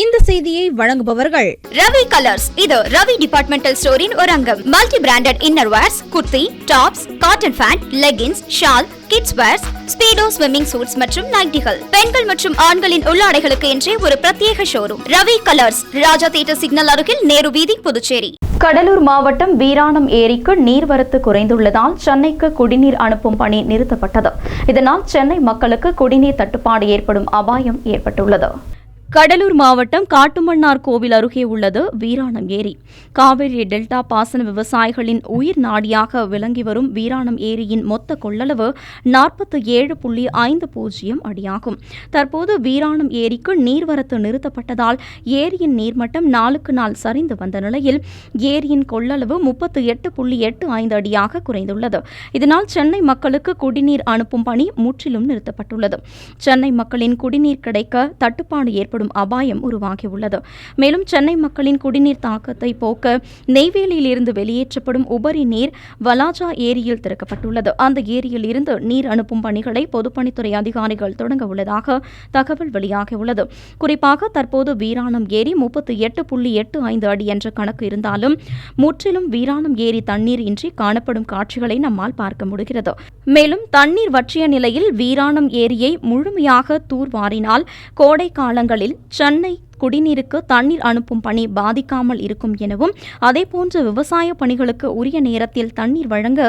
இந்த செய்தியை வழங்குபவர்கள் ரவி கலர்ஸ். இது ரவி டிபார்ட்மெண்டல் ஸ்டோரின் ஒரு அங்கம். Multi branded inner wears kurti tops cotton pant leggings shawl kids wears Speedo swimming suits மற்றும் நைட்டிகள் பெண்கள் மற்றும் ஆண்களின் உள்ளாடைகளுக்கு என்றே ஒரு பிரத்யேக showroom Ravi colours. Raja theatre signal அருகில் நேரு வீதி புதுச்சேரி. கடலூர் மாவட்டம் வீராணம் ஏரிக்கு நீர்வரத்து குறைந்துள்ளதால் சென்னைக்கு குடிநீர் அனுப்பும் பணி நிறுத்தப்பட்டது. இதனால் சென்னை மக்களுக்கு குடிநீர் தட்டுப்பாடு ஏற்படும் அபாயம் ஏற்பட்டுள்ளது. கடலூர் மாவட்டம் காட்டுமன்னார் கோவில் அருகே உள்ளது வீராணம் ஏரி காவிரி டெல்டா பாசன விவசாயிகளின் உயிர் நாடியாக விளங்கி வரும் வீராணம் ஏரியின் மொத்த கொள்ளளவு நாற்பத்தி ஏழு புள்ளி ஐந்து பூஜ்ஜியம் அடியாகும். தற்போது வீராணம் ஏரிக்கு நீர்வரத்து நிறுத்தப்பட்டதால் ஏரியின் நீர்மட்டம் நாளுக்கு நாள் சரிந்து வந்த நிலையில் ஏரியின் கொள்ளளவு முப்பத்தி எட்டு புள்ளி எட்டு ஐந்து அடியாக குறைந்துள்ளது. இதனால் சென்னை மக்களுக்கு குடிநீர் அனுப்பும் பணி முற்றிலும் நிறுத்தப்பட்டுள்ளது. சென்னை மக்களின் குடிநீர் கிடைக்க தட்டுப்பாடு ஏற்படும் அபாயம் உருவாகியுள்ளது. மேலும் சென்னை மக்களின் குடிநீர் தாக்கத்தை போக்க நெய்வேலியில் இருந்து வெளியேற்றப்படும் உபரி நீர் வலாஜா ஏரியில் திறக்கப்பட்டுள்ளது. அந்த ஏரியில் இருந்து நீர் அனுப்பும் பணிகளை பொதுப்பணித்துறை அதிகாரிகள் தொடங்க உள்ளதாக தகவல் வெளியாகியுள்ளது. குறிப்பாக தற்போது வீராணம் ஏரி முப்பத்தி எட்டு புள்ளி எட்டு ஐந்து அடி என்ற கணக்கு இருந்தாலும் முற்றிலும் வீராணம் ஏரி தண்ணீர் இன்றி காணப்படும் காட்சிகளை நம்மால் பார்க்க முடிகிறது. மேலும் தண்ணீர் வற்றிய நிலையில் வீராணம் ஏரியை முழுமையாக தூர்வாரினால் கோடை காலங்களில் சென்னை குடிநீருக்கு தண்ணீர் அனுப்பும் பணி பாதிக்காமல் இருக்கும் எனவும் அதேபோன்று விவசாய பணிகளுக்கு உரிய நேரத்தில் தண்ணீர் வழங்க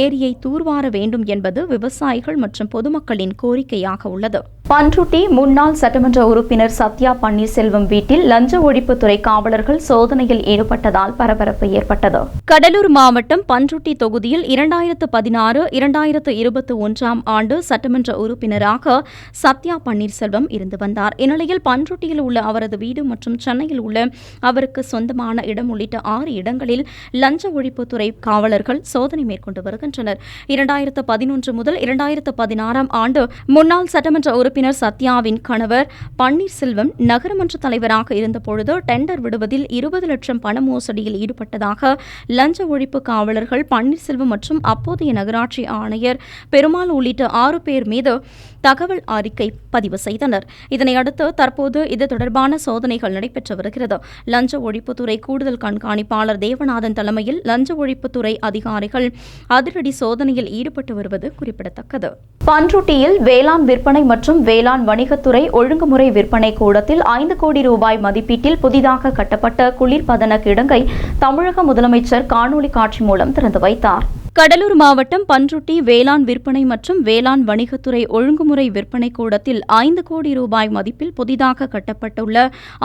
ஏரியை தூர்வார வேண்டும் என்பது விவசாயிகள் மற்றும் பொதுமக்களின் கோரிக்கையாக உள்ளது. பன்ருட்டி முன்னாள் சட்டமன்ற உறுப்பினர் சத்யா பன்னீர்செல்வம் வீட்டில் லஞ்ச ஒழிப்புத்துறை காவலர்கள் சோதனையில் ஈடுபட்டதால் பரபரப்பு ஏற்பட்டது. கடலூர் மாவட்டம் பன்ருட்டி தொகுதியில் இரண்டாயிரத்து பதினாறு இரண்டாயிரத்து இருபத்தி ஒன்றாம் ஆண்டு சட்டமன்ற உறுப்பினராக சத்யா பன்னீர்செல்வம் இருந்து வந்தார். இந்நிலையில் பன்ருட்டியில் உள்ள அவரது வீடு மற்றும் சென்னையில் உள்ள அவருக்கு சொந்தமான இடம் உள்ளிட்ட ஆறு இடங்களில் லஞ்ச ஒழிப்புத்துறை காவலர்கள் சோதனை மேற்கொண்டு வருகின்றனர். இரண்டாயிரத்து பதினொன்று முதல் இரண்டாயிரத்து பதினாறாம் ஆண்டு முன்னாள் சட்டமன்ற உறுப்பினர் சத்யாவின் கணவர் பன்னீர்செல்வம் நகரமன்ற தலைவராக இருந்தபொழுது டெண்டர் விடுவதில் இருபது லட்சம் பண மோசடியில் ஈடுபட்டதாக லஞ்ச ஒழிப்பு காவலர்கள் பன்னீர்செல்வம் மற்றும் அப்போதைய நகராட்சி ஆணையர் பெருமாள் உள்ளிட்ட ஆறு பேர் மீது தகவல் அறிக்கை பதிவு செய்தனர். இதனையடுத்து தற்போது இது தொடர்பான சோதனைகள் நடைபெற்று வருகிறது. லஞ்ச ஒழிப்புத்துறை கூடுதல் கண்காணிப்பாளர் தேவநாதன் தலைமையில் லஞ்ச ஒழிப்புத்துறை அதிகாரிகள் அதிரடி சோதனையில் ஈடுபட்டு வருவது குறிப்பிடத்தக்கது. பன்ருட்டியில் வேளாண் விற்பனை மற்றும் வேளாண் வணிகத்துறை ஒழுங்குமுறை விற்பனை கூடத்தில் ஐந்து கோடி ரூபாய் மதிப்பீட்டில் புதிதாக கட்டப்பட்ட குளிர்பதன கிடங்கை தமிழக முதலமைச்சர் காணொலி காட்சி மூலம் திறந்து வைத்தார். கடலூர் மாவட்டம் பன்ருட்டி வேளாண் விற்பனை மற்றும் வேளாண் வணிகத்துறை ஒழுங்குமுறை விற்பனை கூடத்தில் ஐந்து கோடி ரூபாய் மதிப்பில் புதிதாக கட்டப்பட்டுள்ள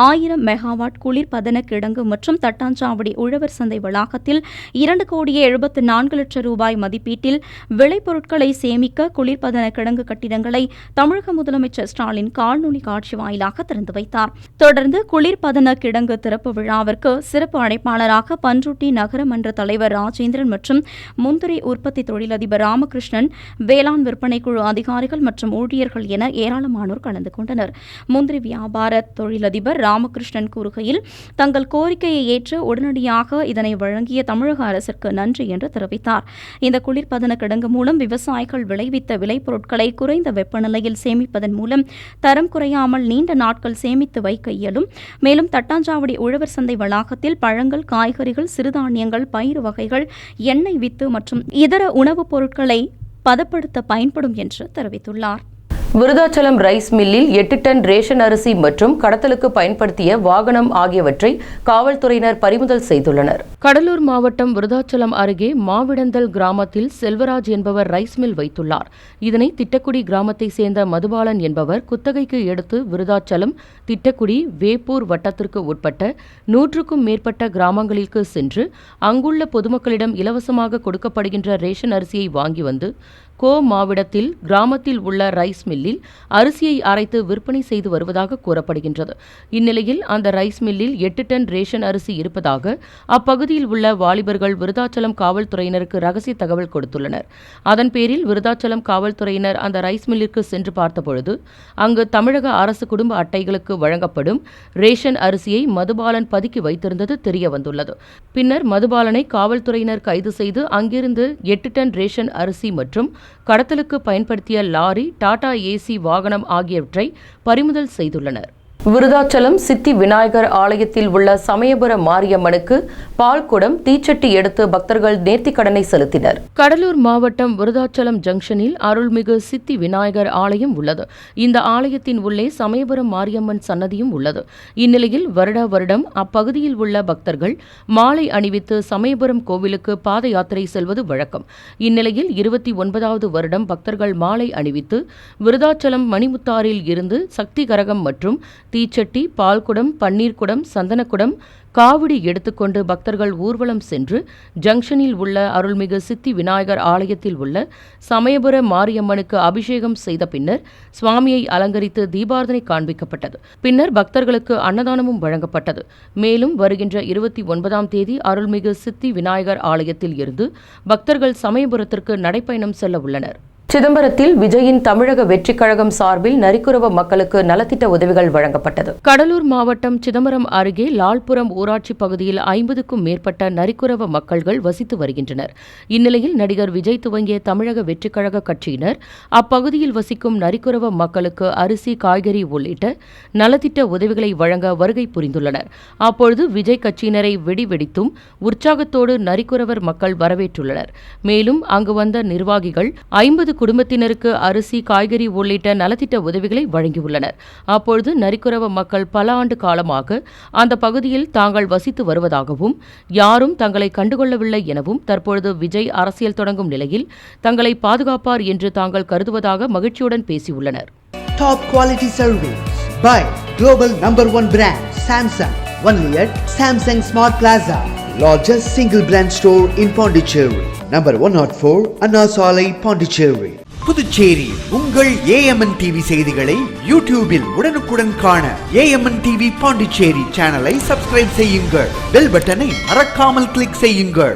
ஆயிரம் மெகாவாட் குளிர்பதன கிடங்கு மற்றும் தட்டாஞ்சாவடி உழவர் சந்தை வளாகத்தில் இரண்டு கோடியே எழுபத்து நான்கு லட்சம் ரூபாய் மதிப்பீட்டில் விளைபொருட்களை சேமிக்க குளிர்பதன கிடங்கு கட்டிடங்களை தமிழக முதலமைச்சர் ஸ்டாலின் காணொலி காட்சி வாயிலாக திறந்து வைத்தார். தொடர்ந்து குளிர்பதன கிடங்கு திறப்பு விழாவிற்கு சிறப்பு அழைப்பாளராக பன்ருட்டி நகரமன்ற தலைவர் ராஜேந்திரன் மற்றும் முன் முந்திரி உற்பத்தி தொழிலதிபர் ராமகிருஷ்ணன் வேளாண் விற்பனை குழு அதிகாரிகள் மற்றும் ஊழியர்கள் என ஏராளமானோர் கலந்து கொண்டனர். முந்திரி வியாபார தொழிலதிபர் ராமகிருஷ்ணன் கூறுகையில் தங்கள் கோரிக்கையை ஏற்று உடனடியாக இதனை வழங்கிய தமிழக அரசிற்கு நன்றி என்று தெரிவித்தார். இந்த குளிர்பதன கிடங்கு மூலம் விவசாயிகள் விளைவித்த விளைபொருட்களை குறைந்த வெப்பநிலையில் சேமிப்பதன் மூலம் தரம் குறையாமல் நீண்ட நாட்கள் சேமித்து வைக்க இயலும். மேலும் தட்டாஞ்சாவடி உழவர் சந்தை வளாகத்தில் பழங்கள் காய்கறிகள் சிறுதானியங்கள் பயிர் வகைகள் எண்ணெய் வித்து மற்றும் இதர உணவுப் பொருட்களை பதப்படுத்த பயன்படும் என்று தெரிவித்துள்ளார். விருதாச்சலம் ரைஸ் மில்லில் எட்டு டன் ரேஷன் அரிசி மற்றும் கடத்தலுக்கு பயன்படுத்திய வாகனம் ஆகியவற்றை காவல்துறையினர் பறிமுதல் செய்துள்ளனர். கடலூர் மாவட்டம் விருதாச்சலம் அருகே மாவிடந்தல் கிராமத்தில் செல்வராஜ் என்பவர் ரைஸ் மில் வைத்துள்ளார். இதனை திட்டக்குடி கிராமத்தை சேர்ந்த மதுபாலன் என்பவர் குத்தகைக்கு எடுத்து விருதாச்சலம் திட்டக்குடி வேப்பூர் வட்டத்திற்கு உட்பட்ட நூற்றுக்கும் மேற்பட்ட கிராமங்களிற்கு சென்று அங்குள்ள பொதுமக்களிடம் இலவசமாக கொடுக்கப்படுகின்ற ரேஷன் அரிசியை வாங்கி வந்து கோ மாவிடத்தில் கிராமத்தில் உள்ள ரைஸ் மில்லில் அரிசியை அரைத்து விற்பனை செய்து வருவதாக கூறப்படுகின்றது. இந்நிலையில் அந்த ரைஸ் மில்லில் எட்டு டன் ரேஷன் அரிசி இருப்பதாக அப்பகுதியில் உள்ள வாலிபர்கள் விருதாச்சலம் காவல்துறையினருக்கு ரகசிய தகவல் கொடுத்துள்ளனர். அதன் பேரில் விருதாச்சலம் காவல்துறையினர் அந்த ரைஸ் மில்லிற்கு சென்று பார்த்தபொழுது அங்கு தமிழக அரசு குடும்ப அட்டைகளுக்கு வழங்கப்படும் ரேஷன் அரிசியை மதுபாலன் பதுக்கி வைத்திருந்தது தெரிய வந்துள்ளது பின்னர் மதுபாலனை காவல்துறையினர் கைது செய்து அங்கிருந்து எட்டு டன் ரேஷன் அரிசி மற்றும் கடத்தலுக்கு பயன்படுத்திய லாரி டாடா ஏசி வாகனம் ஆகியவற்றை பறிமுதல் செய்துள்ளனர். விருதாச்சலம் சித்தி விநாயகர் ஆலயத்தில் உள்ள சமயபுர மாரியம்மனுக்கு பால்குடம் தீச்சட்டி எடுத்து பக்தர்கள் நேர்த்திக்கடனை செலுத்தினர். கடலூர் மாவட்டம் விருதாச்சலம் ஜங்ஷனில் அருள்மிகு சித்தி விநாயகர் ஆலயம் உள்ளது. இந்த ஆலயத்தின் உள்ளே சமயபுரம் மாரியம்மன் சன்னதியும் உள்ளது. இந்நிலையில் வருடா வருடம் அப்பகுதியில் உள்ள பக்தர்கள் மாலை அணிவித்து சமயபுரம் கோவிலுக்கு பாத யாத்திரை செல்வது வழக்கம். இந்நிலையில் இருபத்தி ஒன்பதாவது வருடம் பக்தர்கள் மாலை அணிவித்து விருதாச்சலம் மணிமுத்தாரில் இருந்து சக்தி கரகம் மற்றும் தீச்சட்டி பால்குடம் பன்னீர்குடம் சந்தனக்குடம் காவடி எடுத்துக்கொண்டு பக்தர்கள் ஊர்வலம் சென்று ஜங்ஷனில் உள்ள அருள்மிகு சித்தி விநாயகர் ஆலயத்தில் உள்ள சமயபுர மாரியம்மனுக்கு அபிஷேகம் செய்த பின்னர் சுவாமியை அலங்கரித்து தீபாரதனை காண்பிக்கப்பட்டது. பின்னர் பக்தர்களுக்கு அன்னதானமும் வழங்கப்பட்டது. மேலும் வருகின்ற இருபத்தி ஒன்பதாம் தேதி அருள்மிகு சித்தி விநாயகர் ஆலயத்தில் இருந்து பக்தர்கள் சமயபுரத்திற்கு நடைப்பயணம் செல்ல உள்ளனர். சிதம்பரத்தில் விஜயின் தமிழக வெற்றிக் கழகம் சார்பில் நரிக்குறவ மக்களுக்கு நலத்திட்ட உதவிகள் வழங்கப்பட்டது. கடலூர் மாவட்டம் சிதம்பரம் அருகே லால்புரம் ஊராட்சி பகுதியில் ஐம்பதுக்கும் மேற்பட்ட நரிக்குறவ மக்கள்கள் வசித்து வருகின்றனர். இந்நிலையில் நடிகர் விஜய் துவங்கிய தமிழக வெற்றிக் கழக கட்சியினர் அப்பகுதியில் வசிக்கும் நரிக்குறவ மக்களுக்கு அரிசி காய்கறி உள்ளிட்ட நலத்திட்ட உதவிகளை வழங்க வருகை புரிந்துள்ளனர். அப்பொழுது விஜய் கட்சியினரை வெடி வெடித்தும் உற்சாகத்தோடு நரிக்குறவர் மக்கள் வரவேற்றுள்ளனர். மேலும் அங்கு வந்த நிர்வாகிகள் ஐம்பது குடும்பத்தினருக்கு அரிசி காய்கறி உள்ளிட்ட நலத்திட்ட உதவிகளை வழங்கியுள்ளனர். அப்பொழுது நரிக்குறவ மக்கள் பல ஆண்டு காலமாக அந்த பகுதியில் தாங்கள் வசித்து வருவதாகவும் யாரும் தங்களை கண்டுகொள்ளவில்லை எனவும் தற்பொழுது விஜய் அரசியல் தொடங்கும் நிலையில் தங்களை பாதுகாப்பார் என்று தாங்கள் கருதுவதாக மகிழ்ச்சியுடன் பேசியுள்ளனர். Top quality service by global number one brand Samsung. Only at Samsung Smart Plaza, largest single brand store in Pondicherry. Number 104 Anna Salai, Pondicherry. Puducherry உங்கள் ஏஎம்என் டிவி செய்திகளை யூடியூபில் உடனுக்குடன் காண ஏஎம்என் டிவி பாண்டிச்சேரி சேனலை சப்ஸ்கிரைப் செய்யுங்கள் பெல் பட்டனை மறக்காமல் கிளிக் செய்யுங்கள்